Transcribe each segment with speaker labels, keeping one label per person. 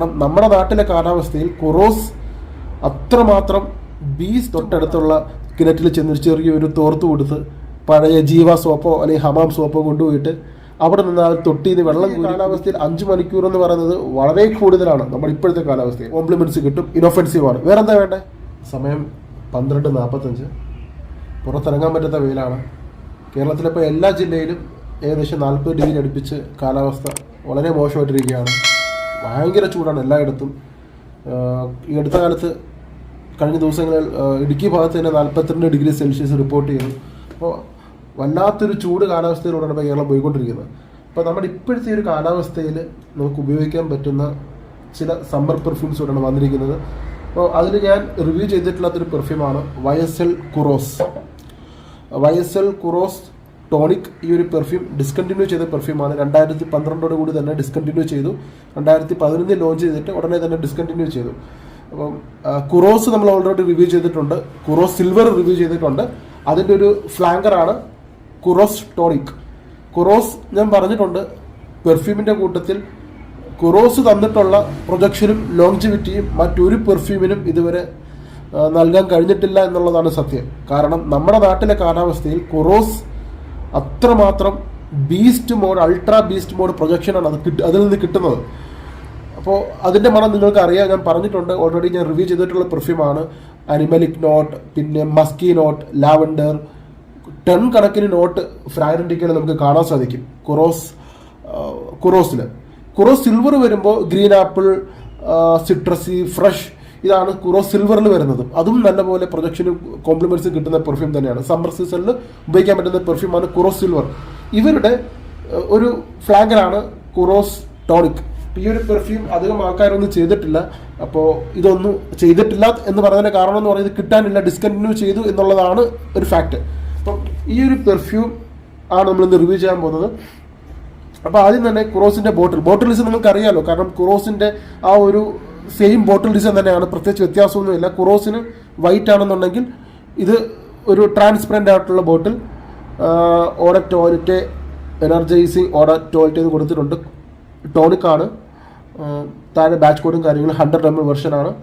Speaker 1: കാരണം നമ്മുടെ നാട്ടിലെ കാലാവസ്ഥയിൽ കുറോസ് അത്രമാത്രം ബീസ് തൊട്ടടുത്തുള്ള കിണറ്റിൽ ചെന്ന് ചെറിയൊരു തോർത്ത് കൊടുത്ത് പഴയ ജീവ സോപ്പോ അല്ലെങ്കിൽ ഹമാം സോപ്പോ കൊണ്ടുപോയിട്ട് അവിടെ നിന്ന് ആ തൊട്ടി വെള്ളം കാലാവസ്ഥയിൽ അഞ്ച് മണിക്കൂർ എന്ന് പറയുന്നത് വളരെ കൂടുതലാണ് നമ്മൾ ഇപ്പോഴത്തെ കാലാവസ്ഥയിൽ. കോംപ്ലിമെന്റ്സ് കിട്ടും. ഇനോഫെൻസീവ് ആണ്. വേറെ എന്താ വേണ്ടേ? സമയം പന്ത്രണ്ട് നാൽപ്പത്തഞ്ച് പുറത്തിറങ്ങാൻ പറ്റാത്ത വെയിലാണ്. കേരളത്തിലിപ്പോൾ എല്ലാ ജില്ലയിലും ഏകദേശം നാൽപ്പത് ഡിഗ്രി അടുപ്പിച്ച് കാലാവസ്ഥ വളരെ മോശമായിട്ടിരിക്കുകയാണ്. ഭയങ്കര ചൂടാണ് എല്ലായിടത്തും. ഈ അടുത്ത കാലത്ത് കഴിഞ്ഞ ദിവസങ്ങളിൽ ഇടുക്കി ഭാഗത്ത് തന്നെ നാൽപ്പത്തിരണ്ട് ഡിഗ്രി സെൽഷ്യസ് റിപ്പോർട്ട് ചെയ്തു. അപ്പോൾ വല്ലാത്തൊരു ചൂട് കാലാവസ്ഥയിലൂടെയാണ് ഇപ്പോൾ കേരളം പോയിക്കൊണ്ടിരിക്കുന്നത്. അപ്പോൾ നമ്മുടെ ഇപ്പോഴത്തെ ഒരു കാലാവസ്ഥയിൽ നമുക്ക് ഉപയോഗിക്കാൻ പറ്റുന്ന ചില സമ്മർ പെർഫ്യൂംസ് പെർഫ്യൂംസോടാണ് വന്നിരിക്കുന്നത്. അപ്പോൾ അതിൽ ഞാൻ റിവ്യൂ ചെയ്തിട്ടുള്ളതൊരു പെർഫ്യൂമാണ് വയസ്സൽ കുറോസ്. വയസ്സൽ കുറോസ് ടോണിക് ഈ ഒരു പെർഫ്യൂം ഡിസ്കണ്ടിന്യൂ ചെയ്ത പെർഫ്യൂമാണ്. രണ്ടായിരത്തി പന്ത്രണ്ടോട് കൂടി തന്നെ ഡിസ്കണ്ടിന്യൂ ചെയ്തു. രണ്ടായിരത്തി പതിനൊന്നിൽ ലോഞ്ച് ചെയ്തിട്ട് ഉടനെ തന്നെ ഡിസ്കണ്ടിന്യൂ ചെയ്തു. അപ്പം കുറോസ് നമ്മൾ ഓൾറെഡി റിവ്യൂ ചെയ്തിട്ടുണ്ട്. കുറോസ് സിൽവർ റിവ്യൂ ചെയ്തിട്ടുണ്ട്. അതിന്റെ ഒരു ഫ്ലാങ്കറാണ് കുറോസ് ടോണിക് കുറോസ് ഞാൻ പറഞ്ഞിട്ടുണ്ട് പെർഫ്യൂമിന്റെ കൂട്ടത്തിൽ കുറോസ് തന്നിട്ടുള്ള പ്രൊജക്ഷനും ലോങ്ജിവിറ്റിയും മറ്റൊരു പെർഫ്യൂമിനും ഇതുവരെ നൽകാൻ കഴിഞ്ഞിട്ടില്ല എന്നുള്ളതാണ് സത്യം. കാരണം നമ്മുടെ നാട്ടിലെ കാലാവസ്ഥയിൽ കുറോസ് അത്രമാത്രം beast mode ultra beast mode പ്രൊജക്ഷനാണ് അത് കിട്ട അതിൽ നിന്ന് കിട്ടുന്നത്. അപ്പോൾ അതിന്റെ മണം നിങ്ങൾക്ക് അറിയാം ഞാൻ പറഞ്ഞിട്ടുണ്ട് ഓൾറെഡി ഞാൻ റിവ്യൂ ചെയ്തിട്ടുള്ള പെർഫ്യൂമാണ് അനിമലിക് നോട്ട് പിന്നെ മസ്കി നോട്ട് ലാവൻഡർ ടൺ കണക്കിന് നോട്ട് ഫ്രാഗ്രന്റിക്കൽ നമുക്ക് കാണാൻ സാധിക്കും. കുറോസ് കുറോസിൽ കുറോസ് സിൽവർ വരുമ്പോൾ ഗ്രീൻ ആപ്പിൾ സിട്രസി ഫ്രഷ് ഇതാണ് കുറോ സിൽവറിൽ വരുന്നത്. അതും നല്ലപോലെ പ്രൊജക്ഷനും കോംപ്ലിമെന്റ്സ് കിട്ടുന്ന പെർഫ്യൂം തന്നെയാണ്. സമ്മർ സീസണിൽ ഉപയോഗിക്കാൻ പറ്റുന്ന പെർഫ്യൂമാണ് കുറോ സിൽവർ ഇവരുടെ ഒരു ഫ്ലാഗറാണ് കുറോസ് ടോണിക് ഈ ഒരു പെർഫ്യൂം അധികം ആൾക്കാരൊന്നും ചെയ്തിട്ടില്ല. അപ്പോൾ ഇതൊന്നും ചെയ്തിട്ടില്ല എന്ന് പറഞ്ഞതിന്റെ കാരണം എന്ന് പറയുന്നത് കിട്ടാനില്ല ഡിസ്കണ്ടിന്യൂ ചെയ്തു എന്നുള്ളതാണ് ഒരു ഫാക്ട് അപ്പം ഈ ഒരു പെർഫ്യൂം ആണ് നമ്മൾ ഇന്ന് റിവ്യൂ ചെയ്യാൻ പോകുന്നത്. അപ്പോൾ ആദ്യം തന്നെ കുറോസിന്റെ ബോട്ടിൽ ബോട്ടിൽ നമുക്ക് നിങ്ങൾക്ക് അറിയാലോ കാരണം കുറോസിന്റെ ആ ഒരു സെയിം ബോട്ടിൽ ഡിസൈൻ തന്നെയാണ്. പ്രത്യേകിച്ച് വ്യത്യാസമൊന്നുമില്ല കുറോസിന് വൈറ്റ് ആണെന്നുണ്ടെങ്കിൽ ഇത് ഒരു ട്രാൻസ്പെറന്റ് ആയിട്ടുള്ള ബോട്ടിൽ ഓട ടോയ്ലറ്റ് എനർജൈസിങ് ഓട ടോയ്ലറ്റ് എന്ന് കൊടുത്തിട്ടുണ്ട്. ടോണിക് ആണ്. ആ, താഴെ ബാച്ച് കോഡും കാര്യങ്ങളും ഹൺഡ്രഡ് എം എൽ വെർഷനാണ്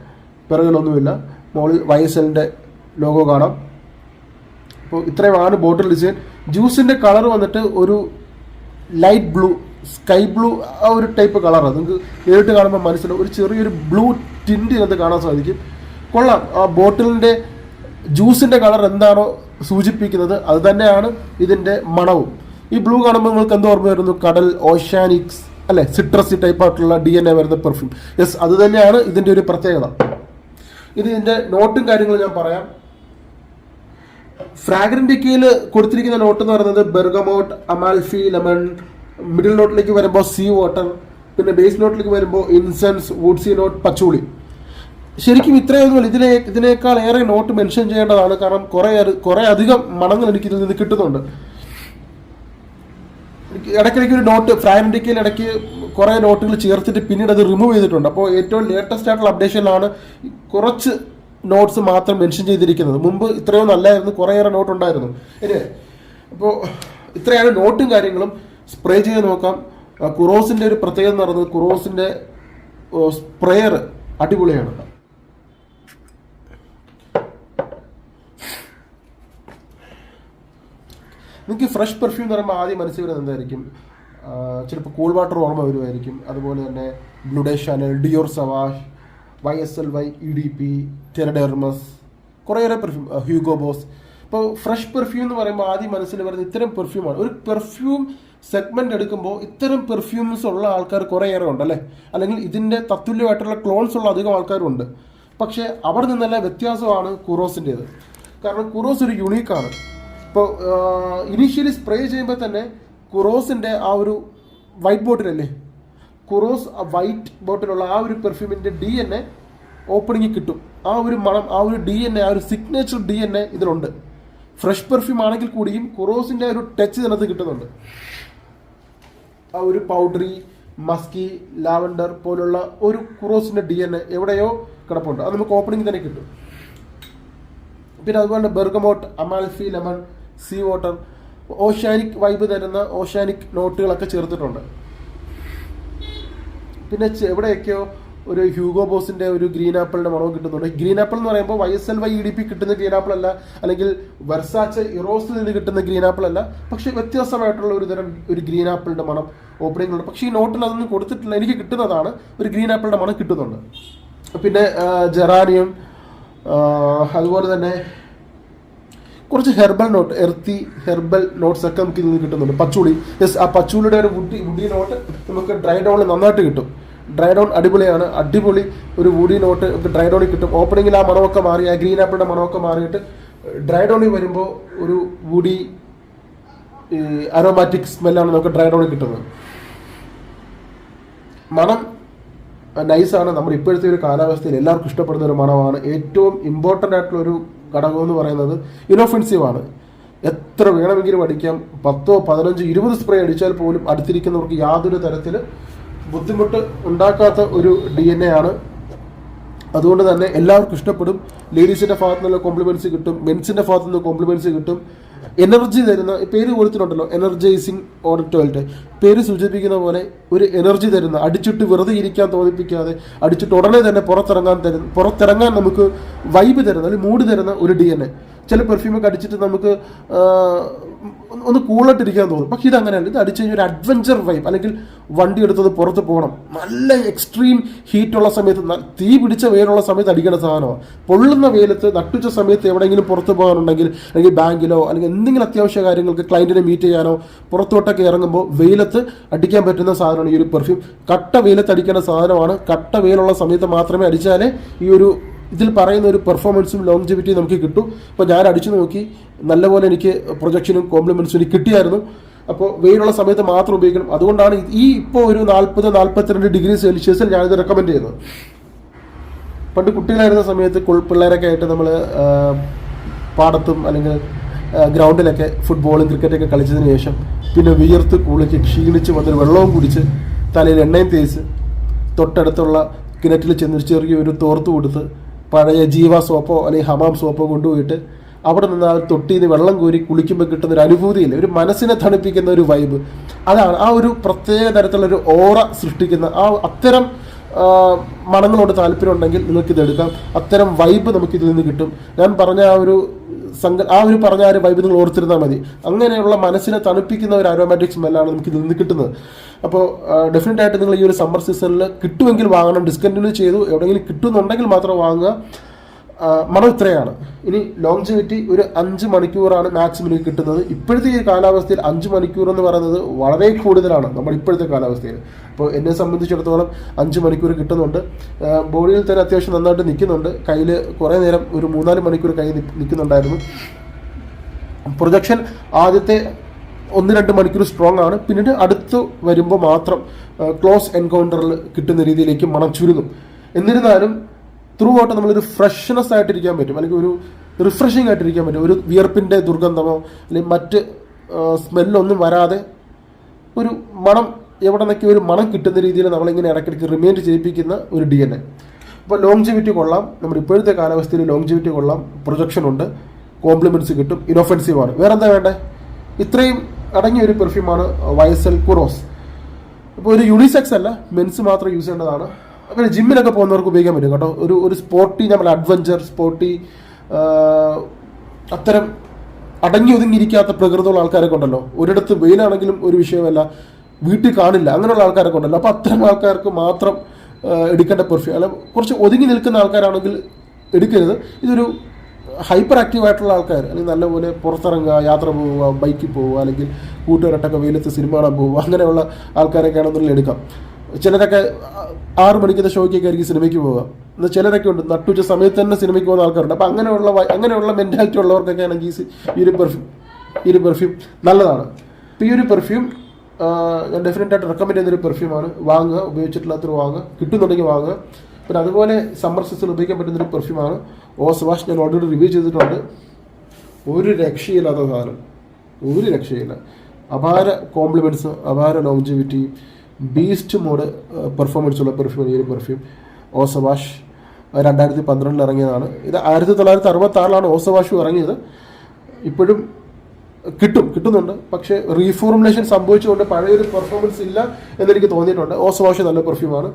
Speaker 1: പിറകിലൊന്നുമില്ല. മുകളിൽ വൈ എസ് എല്ലിന്റെ ലോഗോ കാണാം. അപ്പോൾ ഇത്രയുമാണ് ബോട്ടിൽ ഡിസൈൻ ജ്യൂസിന്റെ കളർ വന്നിട്ട് ഒരു ലൈറ്റ് ബ്ലൂ സ്കൈ ബ്ലൂ ആ ഒരു ടൈപ്പ് കളറാണ് നിങ്ങൾക്ക് നേരിട്ട് കാണുമ്പോൾ മനസ്സിലാവും. ഒരു ചെറിയൊരു ബ്ലൂ ടിന്റ് ഇതിനകത്ത് കാണാൻ സാധിക്കും. കൊള്ളാം. ആ ബോട്ടിലിന്റെ ജ്യൂസിന്റെ കളർ എന്താണോ സൂചിപ്പിക്കുന്നത് അത് തന്നെയാണ് ഇതിന്റെ മണവും. ഈ ബ്ലൂ കാണുമ്പോൾ നിങ്ങൾക്ക് എന്തോ ഓർമ്മ വരുന്നു? കടൽ ഓഷ്യാനിക്സ് അല്ലെ? സിട്രസി ടൈപ്പ് ആയിട്ടുള്ള ഡി എൻ എ വരുന്ന പെർഫ്യൂം യെസ് അത് തന്നെയാണ് ഇതിന്റെ ഒരു പ്രത്യേകത. ഇത് ഇതിന്റെ നോട്ടും കാര്യങ്ങളും ഞാൻ പറയാം. ഫ്രാഗ്രന്റിക്കയിൽ കൊടുത്തിരിക്കുന്ന നോട്ട് എന്ന് പറയുന്നത് ബെർഗമോട്ട് അമാൽഫി ലെമൺ മിഡിൽ നോട്ടിലേക്ക് വരുമ്പോൾ സീ വാട്ടർ പിന്നെ ബേസ് നോട്ടിലേക്ക് വരുമ്പോൾ ഇൻസെൻസ് വുഡ്സി നോട്ട് പച്ചൂളി ശരിക്കും ഇത്രയൊന്നുമില്ല ഇതിനെ ഇതിനേക്കാൾ ഏറെ നോട്ട് മെൻഷൻ ചെയ്യേണ്ടതാണ്. കാരണം കുറേ കുറെ അധികം മണങ്ങൾ എനിക്ക് ഇതിൽ നിന്ന് കിട്ടുന്നുണ്ട്. ഇടയ്ക്കിടയ്ക്ക് ഒരു നോട്ട് ഫ്രാൻഡിക്കയിൽ ഇടയ്ക്ക് കുറേ നോട്ടുകൾ ചേർത്തിട്ട് പിന്നീട് അത് റിമൂവ് ചെയ്തിട്ടുണ്ട്. അപ്പോൾ ഏറ്റവും ലേറ്റസ്റ്റ് ആയിട്ടുള്ള അപ്ഡേഷനിലാണ് കുറച്ച് നോട്ട്സ് മാത്രം മെൻഷൻ ചെയ്തിരിക്കുന്നത്. മുമ്പ് ഇത്രയൊന്നും നല്ലായിരുന്നു. കുറേയേറെ നോട്ട് ഉണ്ടായിരുന്നു. ഇനി അപ്പോൾ ഇത്രയാണ് നോട്ടും കാര്യങ്ങളും. സ്പ്രേ ചെയ്ത് നോക്കാം. കുറോസിന്റെ ഒരു പ്രത്യേകത എന്ന് പറയുന്നത് കുറോസിന്റെ സ്പ്രെയർ അടിപൊളിയാണ്. നിങ്ങൾക്ക് ഫ്രഷ് പെർഫ്യൂം എന്ന് പറയുമ്പോൾ ആദ്യം മനസ്സിൽ വരുന്നത് എന്തായിരിക്കും? ചിലപ്പോൾ കൂൾ വാട്ടർ ഓർമ്മ വരുമായിരിക്കും. അതുപോലെ തന്നെ bleu de Chanel Dior Sauvage Y S L Y E D P Terre d'Hermes കുറേയേറെ പെർഫ്യൂം ഹ്യൂഗോ ബോസ് ഇപ്പോൾ ഫ്രഷ് പെർഫ്യൂം എന്ന് പറയുമ്പോൾ ആദ്യം മനസ്സിൽ വരുന്നത് ഇത്തരം പെർഫ്യൂമാണ് ഒരു പെർഫ്യൂം സെഗ്മെന്റ് എടുക്കുമ്പോൾ ഇത്തരം പെർഫ്യൂംസ് ഉള്ള ആൾക്കാർ കുറേയേറെ ഉണ്ട് അല്ലേ അല്ലെങ്കിൽ ഇതിന്റെ തത്തുല്യമായിട്ടുള്ള ക്ലോൺസ് ഉള്ള അധികം ആൾക്കാരുണ്ട്. പക്ഷേ അവിടെ നിന്നല്ല വ്യത്യാസമാണ് കുറോസിന്റേത് കാരണം കുറോസ് ഒരു യുണീക്കാണ് ഇപ്പോൾ ഇനീഷ്യലി സ്പ്രേ ചെയ്യുമ്പോൾ തന്നെ കുറോസിന്റെ ആ ഒരു വൈറ്റ് ബോട്ടിലല്ലേ കുറോസ് വൈറ്റ് ബോട്ടിലുള്ള ആ ഒരു പെർഫ്യൂമിന്റെ ഡി എൻ എ ഓപ്പണിങ്ങിൽ കിട്ടും. ആ ഒരു മണം ആ ഒരു ഡി എൻ എ ആ ഒരു സിഗ്നേച്ചർ ഡി എൻ എ ഇതിലുണ്ട്. ഫ്രഷ് പെർഫ്യൂം ആണെങ്കിൽ കൂടിയും കുറോസിന്റെ ഒരു ടച്ച് ഇതിനകത്ത് കിട്ടുന്നുണ്ട്. ഒരു പൗഡറി മസ്കി ലാവൻഡർ പോലുള്ള ഒരു ക്രോസിന്റെ ഡി എൻ എ എവിടെയോ കിടപ്പുണ്ട്. അത് നമുക്ക് ഓപ്പണിംഗ് തന്നെ കിട്ടും. പിന്നെ അതുപോലെ bergamot Amalfi lemon sea water oceanic vibe തരുന്ന ഓഷ്യാനിക് നോട്ടുകളൊക്കെ ചേർത്തിട്ടുണ്ട്. പിന്നെ എവിടെയൊക്കെയോ ഒരു ഹ്യൂഗോ ബോസിന്റെ ഒരു ഗ്രീൻ ആപ്പിളിന്റെ മണവും കിട്ടുന്നുണ്ട്. ഗ്രീൻ ആപ്പിൾ എന്ന് പറയുമ്പോൾ Y S L Y E D P കിട്ടുന്ന ഗ്രീൻ ആപ്പിൾ അല്ല അല്ലെങ്കിൽ വെർസാച്ച് ഇറോസിൽ നിന്ന് കിട്ടുന്ന ഗ്രീൻ ആപ്പിൾ അല്ല പക്ഷെ വ്യത്യസ്തമായിട്ടുള്ള ഒരു തരം ഒരു ഗ്രീൻ ആപ്പിളിന്റെ മണം ഓപ്പണിംഗ് ഉണ്ട് പക്ഷേ ഈ നോട്ടിൽ അതൊന്നും കൊടുത്തിട്ടില്ല. എനിക്ക് കിട്ടുന്നതാണ്. ഒരു ഗ്രീൻ ആപ്പിളിന്റെ മണം കിട്ടുന്നുണ്ട്. പിന്നെ ജെറാനിയം അതുപോലെ തന്നെ കുറച്ച് herbal note earthy herbal notes ഒക്കെ നമുക്ക് ഇതിൽ കിട്ടുന്നുണ്ട്. പച്ചുളി. യെസ് ആ പച്ചുളിയുടെ ഒരു വുഡി വുഡി നോട്ട് നമുക്ക് ഡ്രൈ ഡൗണിൽ നന്നായിട്ട് കിട്ടും. ഡ്രൈ ഡൗൺ അടിപൊളിയാണ്. അടിപൊളി ഒരു വുഡി നോട്ട് ഡ്രൈ ഡൗണിൽ കിട്ടും. ഓപ്പണിങ്ങിൽ ആ മണമൊക്കെ മാറി ആ ഗ്രീൻ ആപ്പിളിന്റെ മണമൊക്കെ മാറിയിട്ട് ഡ്രൈ ഡൗണിൽ വരുമ്പോൾ ഒരു വുഡി അരോമാറ്റിക് സ്മെല്ലാണ് നമുക്ക് ഡ്രൈ ഡൗണിൽ കിട്ടുന്നത്. മണം നൈസാണ് നമ്മുടെ ഇപ്പോഴത്തെ ഒരു കാലാവസ്ഥയിൽ എല്ലാവർക്കും ഇഷ്ടപ്പെടുന്ന ഒരു മണമാണ്. ഏറ്റവും ഇമ്പോർട്ടന്റ് ആയിട്ടുള്ള ഒരു ഘടകം എന്ന് പറയുന്നത് ഇനോഫെൻസീവ് ആണ്. എത്ര വേണമെങ്കിലും അടിക്കാം. പത്തോ പതിനഞ്ചോ ഇരുപത് സ്പ്രേ അടിച്ചാൽ പോലും അടുത്തിരിക്കുന്നവർക്ക് യാതൊരു തരത്തിൽ ബുദ്ധിമുട്ട് ഉണ്ടാക്കാത്ത ഒരു ഡി എൻ എ ആണ്. അതുകൊണ്ട് തന്നെ എല്ലാവർക്കും ഇഷ്ടപ്പെടും. ലേഡീസിന്റെ ഭാഗത്തു നിന്നുള്ള കോംപ്ലിമെന്റ്സ് കിട്ടും. മെൻസിന്റെ ഭാഗത്തു നിന്ന് കോംപ്ലിമെന്റ്സ് കിട്ടും. എനർജി തരുന്ന പേര് കൊടുത്തിട്ടുണ്ടല്ലോ എനർജൈസിങ് ഓഡിറ്റോയിൽറ്റ് പേര് സൂചിപ്പിക്കുന്ന പോലെ ഒരു എനർജി തരുന്ന അടിച്ചിട്ട് വെറുതെ ഇരിക്കാൻ തോന്നിപ്പിക്കാതെ അടിച്ചിട്ട് ഉടനെ തന്നെ പുറത്തിറങ്ങാൻ തരുന്ന പുറത്തിറങ്ങാൻ നമുക്ക് വൈബ് തരുന്ന അല്ലെങ്കിൽ മൂഡ് തരുന്ന ഒരു ഡി എൻ എ ചില പെർഫ്യൂമൊക്കെ അടിച്ചിട്ട് നമുക്ക് ഒന്ന് കൂളായിട്ടിരിക്കാൻ തോന്നും. പക്ഷേ ഇത് അങ്ങനെയല്ല ഇത് അടിച്ചു കഴിഞ്ഞാൽ ഒരു അഡ്വഞ്ചർ വൈബ് അല്ലെങ്കിൽ വണ്ടി എടുത്തത് പുറത്ത് പോകണം. നല്ല എക്സ്ട്രീം ഹീറ്റുള്ള സമയത്ത് തീ പിടിച്ച വെയിലുള്ള സമയത്ത് അടിക്കേണ്ട സാധനമാണ് പൊള്ളുന്ന വെയിലത്ത് നട്ടുച്ച സമയത്ത് എവിടെയെങ്കിലും പുറത്ത് പോകാനുണ്ടെങ്കിൽ അല്ലെങ്കിൽ ബാങ്കിലോ അല്ലെങ്കിൽ എന്തെങ്കിലും അത്യാവശ്യ കാര്യങ്ങൾക്ക് ക്ലയന്റിനെ മീറ്റ് ചെയ്യാനോ പുറത്തോട്ടൊക്കെ ഇറങ്ങുമ്പോൾ വെയിലത്ത് അടിക്കാൻ പറ്റുന്ന സാധനമാണ് ഈ ഒരു പെർഫ്യൂം കട്ട വെയിലത്ത് അടിക്കേണ്ട സാധനമാണ്. കട്ട വെയിലുള്ള സമയത്ത് മാത്രമേ അടിച്ചാലേ ഈ ഒരു ഇതിൽ പറയുന്ന ഒരു പെർഫോമൻസും ലോങ്ജിവിറ്റിയും നമുക്ക് കിട്ടും. അപ്പോൾ ഞാൻ അടിച്ചു നോക്കി. നല്ലപോലെ എനിക്ക് പ്രൊജക്ഷനും കോംപ്ലിമെൻസും എനിക്ക് കിട്ടിയായിരുന്നു. അപ്പോൾ വെയിലുള്ള സമയത്ത് മാത്രം ഉപയോഗിക്കണം. അതുകൊണ്ടാണ് ഈ ഇപ്പോൾ ഒരു നാൽപ്പത് നാൽപ്പത്തിരണ്ട് ഡിഗ്രി സെൽഷ്യസിൽ ഞാനിത് റെക്കമെൻഡ് ചെയ്യുന്നത്. പണ്ട് കുട്ടികളായിരുന്ന സമയത്ത് പിള്ളേരൊക്കെ ആയിട്ട് നമ്മൾ പാടത്തും അല്ലെങ്കിൽ ഗ്രൗണ്ടിലൊക്കെ ഫുട്ബോളും ക്രിക്കറ്റൊക്കെ കളിച്ചതിന് ശേഷം പിന്നെ വിയർത്ത് കുളിച്ച് ക്ഷീണിച്ച് വന്നൊരു വെള്ളവും കുടിച്ച് തലയിൽ എണ്ണയും തേച്ച് തൊട്ടടുത്തുള്ള കിണറ്റിൽ ചെന്ന് ചെറിയൊരു തോർത്ത് കൊടുത്ത് പഴയ ജീവ സോപ്പോ അല്ലെങ്കിൽ ഹമാം സോപ്പോ കൊണ്ടുപോയിട്ട് അവിടെ നിന്ന് ആ വെള്ളം കോരി കുളിക്കുമ്പോൾ കിട്ടുന്ന ഒരു അനുഭൂതിയില്ല? ഒരു മനസ്സിനെ തണുപ്പിക്കുന്ന ഒരു വൈബ് അതാണ് ആ ഒരു പ്രത്യേക തരത്തിലുള്ള ഒരു ഓറ സൃഷ്ടിക്കുന്ന ആ അത്തരം മണങ്ങളോട് താല്പര്യം ഉണ്ടെങ്കിൽ നിങ്ങൾക്ക് എടുക്കാം. അത്തരം വൈബ് നമുക്ക് ഇതിൽ നിന്ന് കിട്ടും. ഞാൻ പറഞ്ഞ ആ ഒരു സങ്ക ആ ഒരു പറഞ്ഞ ആ ഒരു വൈബ് നിങ്ങൾ ഓർത്തിരുന്നാൽ മതി. അങ്ങനെയുള്ള മനസ്സിനെ തണുപ്പിക്കുന്ന ഒരു അരോമാറ്റിക് സ്മെല്ലാണ് നമുക്ക് ഇതിൽ നിന്ന് കിട്ടുന്നത്. അപ്പോൾ ഡെഫിനറ്റ് ആയിട്ട് നിങ്ങൾ ഈ ഒരു സമ്മർ സീസണിൽ കിട്ടുമെങ്കിൽ വാങ്ങണം. ഡിസ്കണ്ടിന്യൂ ചെയ്തു. എവിടെയെങ്കിലും കിട്ടുന്നുണ്ടെങ്കിൽ മാത്രം വാങ്ങുക. മണം ഇത്രയാണ്. ഇനി ലോങ് ലോങ്ജിവിറ്റി ഒരു അഞ്ച് മണിക്കൂറാണ് മാക്സിമം കിട്ടുന്നത്. ഇപ്പോഴത്തെ ഈ കാലാവസ്ഥയിൽ അഞ്ച് മണിക്കൂർ എന്ന് പറയുന്നത് വളരെ കൂടുതലാണ് നമ്മൾ ഇപ്പോഴത്തെ കാലാവസ്ഥയിൽ. അപ്പോൾ എന്നെ സംബന്ധിച്ചിടത്തോളം അഞ്ച് മണിക്കൂർ കിട്ടുന്നുണ്ട്. ബോഡിയിൽ തന്നെ അത്യാവശ്യം നന്നായിട്ട് നിൽക്കുന്നുണ്ട്. കയ്യിൽ കുറേ നേരം ഒരു മൂന്നാൽ മണിക്കൂർ കൈ നിൽക്കുന്നുണ്ടായിരുന്നു. പ്രൊജക്ഷൻ ആദ്യത്തെ ഒന്ന് രണ്ട് മണിക്കൂർ സ്ട്രോങ് ആണ്. പിന്നീട് അടുത്ത് വരുമ്പോൾ മാത്രം ക്ലോസ് എൻകൗണ്ടറിൽ കിട്ടുന്ന രീതിയിലേക്ക് മണം ചുരുങ്ങും. എന്നിരുന്നാലും ത്രൂ ഔട്ട് നമ്മളൊരു ഫ്രഷ്നെസ് ആയിട്ടിരിക്കാൻ പറ്റും. അല്ലെങ്കിൽ ഒരു റിഫ്രഷിംഗ് ആയിട്ടിരിക്കാൻ പറ്റും. ഒരു വിയർപ്പിന്റെ ദുർഗന്ധമോ അല്ലെങ്കിൽ മറ്റ് സ്മെല്ലൊന്നും വരാതെ ഒരു മണം എവിടെ നിന്നൊക്കെ ഒരു മണം കിട്ടുന്ന രീതിയിൽ നമ്മളിങ്ങനെ ഇടയ്ക്കിടയ്ക്ക് റിമൈൻഡ് ചെയ്യിപ്പിക്കുന്ന ഒരു ഡി എൻ എ അപ്പോൾ ലോങ്ജിവിറ്റി കൊള്ളാം. നമ്മുടെ ഇപ്പോഴത്തെ കാലാവസ്ഥയിൽ ലോങ്ജിവിറ്റി കൊള്ളാം. പ്രൊജക്ഷൻ ഉണ്ട്. കോംപ്ലിമെന്റ്സ് കിട്ടും. ഇനോഫെൻസീവ് ആണ്. വേറെ എന്താ വേണ്ടേ? ഇത്രയും അടങ്ങിയ ഒരു പെർഫ്യൂമാണ് വയസൽ കുറോസ് അപ്പോൾ ഒരു യൂണിസെക്സ് അല്ല മെൻസ് മാത്രം യൂസ് ചെയ്യേണ്ടതാണ്. പിന്നെ ജിമ്മിലൊക്കെ പോകുന്നവർക്ക് ഉപയോഗിക്കാൻ പറ്റും കേട്ടോ. ഒരു ഒരു സ്പോർട്ടി നമ്മൾ അഡ്വഞ്ചർ സ്പോർട്ടി അത്തരം അടങ്ങി ഒതുങ്ങിയിരിക്കാത്ത പ്രകൃതമുള്ള ആൾക്കാരൊക്കെ ഉണ്ടല്ലോ. ഒരിടത്ത് വെയിലാണെങ്കിലും ഒരു വിഷയമല്ല. വീട്ടിൽ കാണില്ല. അങ്ങനെയുള്ള ആൾക്കാരൊക്കെ ഉണ്ടല്ലോ. അപ്പോൾ അത്തരം ആൾക്കാർക്ക് മാത്രം എടുക്കേണ്ട പെർഫ്യൂം അല്ല കുറച്ച് ഒതുങ്ങി നിൽക്കുന്ന ആൾക്കാരാണെങ്കിൽ എടുക്കരുത്. ഇതൊരു ഹൈപ്പർ ആക്റ്റീവ് ആയിട്ടുള്ള ആൾക്കാർ അല്ലെങ്കിൽ നല്ലപോലെ പുറത്തിറങ്ങുക യാത്ര പോവുക ബൈക്കിൽ പോവുക അല്ലെങ്കിൽ കൂട്ടുകാരട്ടൊക്കെ വെയിലത്ത് സിനിമ കാണാൻ പോവുക അങ്ങനെയുള്ള ആൾക്കാരൊക്കെ ആണെന്നുണ്ടെങ്കിൽ എടുക്കാം. ചിലരൊക്കെ ആറു മണിക്കത്തെ ഷോയ്ക്കൊക്കെ ആയിരിക്കും സിനിമയ്ക്ക് പോവുക. എന്നാൽ ചിലരൊക്കെ ഉണ്ട്. നട്ടുച്ച സമയത്ത് തന്നെ സിനിമയ്ക്ക് പോകുന്ന ആൾക്കാരുണ്ട്. അപ്പോൾ അങ്ങനെയുള്ള അങ്ങനെയുള്ള മെന്റാലിറ്റി ഉള്ളവർക്കൊക്കെ ആണെങ്കിൽ ഈ ഒരു പെർഫ്യൂം ഈ ഒരു പെർഫ്യൂം നല്ലതാണ്. അപ്പോൾ ഈ ഒരു പെർഫ്യൂം ഞാൻ ഡെഫിനറ്റായിട്ട് റെക്കമെൻഡ് ചെയ്യുന്നൊരു പെർഫ്യൂമാണ് വാങ്ങുക ഉപയോഗിച്ചിട്ടില്ലാത്തൊരു വാങ്ങുക കിട്ടുന്നുണ്ടെങ്കിൽ വാങ്ങുക. പിന്നെ അതുപോലെ സമ്മർ സീസൺ ഉപയോഗിക്കാൻ പറ്റുന്നൊരു പെർഫ്യൂമാണ് ഓസ് വാഷ് ഞാൻ ഓൾറെഡി റിവ്യൂ ചെയ്തിട്ടുണ്ട്. ഒരു രക്ഷയില്ലാത്ത സാധനം. ഒരു രക്ഷയില്ല. അപാര കോംപ്ലിമെന്റ്സ് അപാര ലോങ്ജിവിറ്റി ബീസ്റ്റ് മോഡ് പെർഫോമൻസ് ഉള്ള പെർഫ്യൂം ഈ ഒരു പെർഫ്യൂം ഓസവാഷ് രണ്ടായിരത്തി പന്ത്രണ്ടിൽ ഇറങ്ങിയതാണ്. ഇത് ആയിരത്തി തൊള്ളായിരത്തി അറുപത്തി ആറിലാണ് ഓസവാഷു ഇറങ്ങിയത്. ഇപ്പോഴും കിട്ടും കിട്ടുന്നുണ്ട്. പക്ഷേ റീഫോർമുലേഷൻ സംഭവിച്ചുകൊണ്ട് പഴയൊരു പെർഫോമൻസ് ഇല്ല എന്നെനിക്ക് തോന്നിയിട്ടുണ്ട്. ഓസ് വാഷ് നല്ല പെർഫ്യൂമാണ്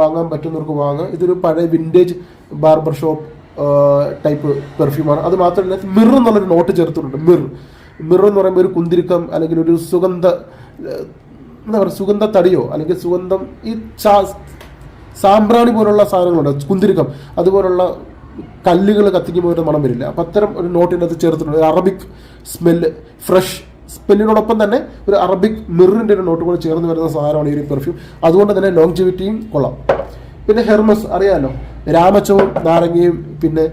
Speaker 1: വാങ്ങാൻ പറ്റുന്നവർക്ക് വാങ്ങാം. ഇതൊരു പഴയ വിന്റേജ് ബാർബർ ഷോപ്പ് ടൈപ്പ് പെർഫ്യൂമാണ് അത് മാത്രമല്ല മിർ എന്നുള്ളൊരു നോട്ട് ചേർത്തിട്ടുണ്ട്. മിർ മിർ എന്ന് പറയുമ്പോൾ ഒരു കുന്തിരിക്കം അല്ലെങ്കിൽ ഒരു സുഗന്ധ എന്താ പറയുക സുഗന്ധ തടിയോ അല്ലെങ്കിൽ സുഗന്ധം ഈ ചാ സാമ്പ്രാണി പോലുള്ള സാധനങ്ങളുണ്ട്? കുന്തിരിക്കം അതുപോലുള്ള കല്ലുകൾ കത്തിക്കുമ്പോൾ ഒരു മണം വരില്ല. അപ്പം അത്തരം ഒരു നോട്ടിന്റെ അത് ചേർത്തിട്ടുണ്ട്. ഒരു അറബിക് സ്മെല്ല് ഫ്രഷ് സ്മെല്ലിനോടൊപ്പം തന്നെ ഒരു അറബിക് മിറിന്റെ ഒരു നോട്ട് കൂടെ ചേർന്ന് വരുന്ന സാധനമാണ് ഈ ഒരു പെർഫ്യൂം അതുകൊണ്ട് തന്നെ ലോങ്ജിവിറ്റിയും കൊള്ളാം. പിന്നെ ഹെർമസ് അറിയാമല്ലോ രാമച്ചവും നാരങ്ങയും പിന്നെ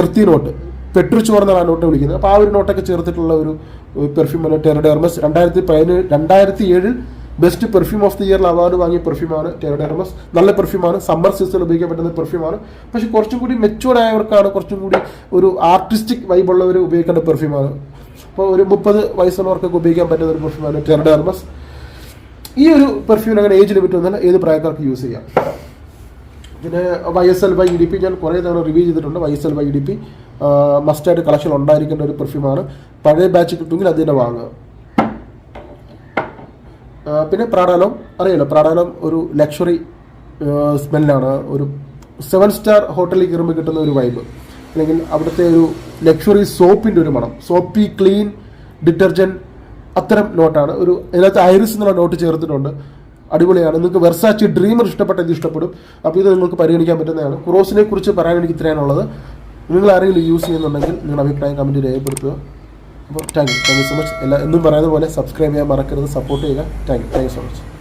Speaker 1: എർത്തി നോട്ട്. പെട്രിച്ചോർ എന്നാണ് ആ നോട്ട് വിളിക്കുന്നത്. അപ്പോൾ ആ ഒരു നോട്ടൊക്കെ ചേർത്തിട്ടുള്ള ഒരു പെർഫ്യൂമാണ് ടെറഡെർമസ് രണ്ടായിരത്തി പതിനേഴ് രണ്ടായിരത്തി ഏഴിൽ ബെസ്റ്റ് പെർഫ്യൂം ഓഫ് ദി ഇയറിൽ അവാർഡ് വാങ്ങിയ പെർഫ്യൂമാണ് ടെറഡെർമസ് നല്ല പെർഫ്യൂമാണ് സമ്മർ സീസണിൽ ഉപയോഗിക്കാൻ പറ്റുന്ന പെർഫ്യൂമാണ് പക്ഷെ കുറച്ചും കൂടി മെച്ചുവർഡ് ആയവർക്കാണ് കുറച്ചും കൂടി ഒരു ആർട്ടിസ്റ്റിക് വൈബുള്ളവർ ഉപയോഗിക്കേണ്ട പെർഫ്യൂമാണ് അപ്പോൾ ഒരു മുപ്പത് വയസ്സുള്ളവർക്കൊക്കെ ഉപയോഗിക്കാൻ പറ്റുന്ന ഒരു പെർഫ്യൂമാണ് ടെറഡെർമസ് ഈ ഒരു പെർഫ്യൂമിന് അങ്ങനെ ഏജ് ലിമിറ്റ് ഒന്നല്ല ഏത് പ്രായക്കാർക്ക് യൂസ് ചെയ്യാം. പിന്നെ Y S L Y E D P ഞാൻ കുറേ തവണ റിവ്യൂ ചെയ്തിട്ടുണ്ട്. Y S L Y E D P മസ്റ്റായിട്ട് കളക്ഷൻ ഉണ്ടായിരിക്കേണ്ട ഒരു പെർഫ്യൂമാണ് പഴയ ബാച്ച് കിട്ടുമെങ്കിൽ അത് തന്നെ വാങ്ങുക. പിന്നെ പ്രാടാലം അറിയാലോ പ്രാടാലം ഒരു ലക്ഷറി സ്മെല്ലാണ് ഒരു സെവൻ സ്റ്റാർ ഹോട്ടലിൽ കയറുമ്പോൾ കിട്ടുന്ന ഒരു വൈബ് അല്ലെങ്കിൽ അവിടുത്തെ ഒരു ലക്ഷറി സോപ്പിന്റെ ഒരു മണം. സോപ്പി ക്ലീൻ ഡിറ്റർജന്റ് അത്തരം നോട്ടാണ് ഒരു ഇതിനകത്ത് ഐറിസ് എന്നുള്ള നോട്ട് ചേർത്തിട്ടുണ്ട്. അടിപൊളിയാണ്. നിങ്ങൾക്ക് വെർസാച്ചി ഡ്രീമർ ഇഷ്ടപ്പെട്ട ഇത് ഇഷ്ടപ്പെടും? അപ്പോൾ ഇത് നിങ്ങൾക്ക് പരിഗണിക്കാൻ പറ്റുന്നതാണ്. ക്രോസിനെ കുറിച്ച് പറയാൻ എനിക്ക് ഇത്രയാണുള്ളത്. നിങ്ങൾ ആരെങ്കിലും യൂസ് ചെയ്യുന്നുണ്ടെങ്കിൽ നിങ്ങളുടെ അഭിപ്രായം കമന്റ് രേഖപ്പെടുത്തുക. അപ്പോൾ thank you thank you so much എല്ലാ എന്നും പറയുന്ന പോലെ സബ്സ്ക്രൈബ് ചെയ്യാൻ മറക്കരുത്. സപ്പോർട്ട് ചെയ്യുക. Thank you thank you so much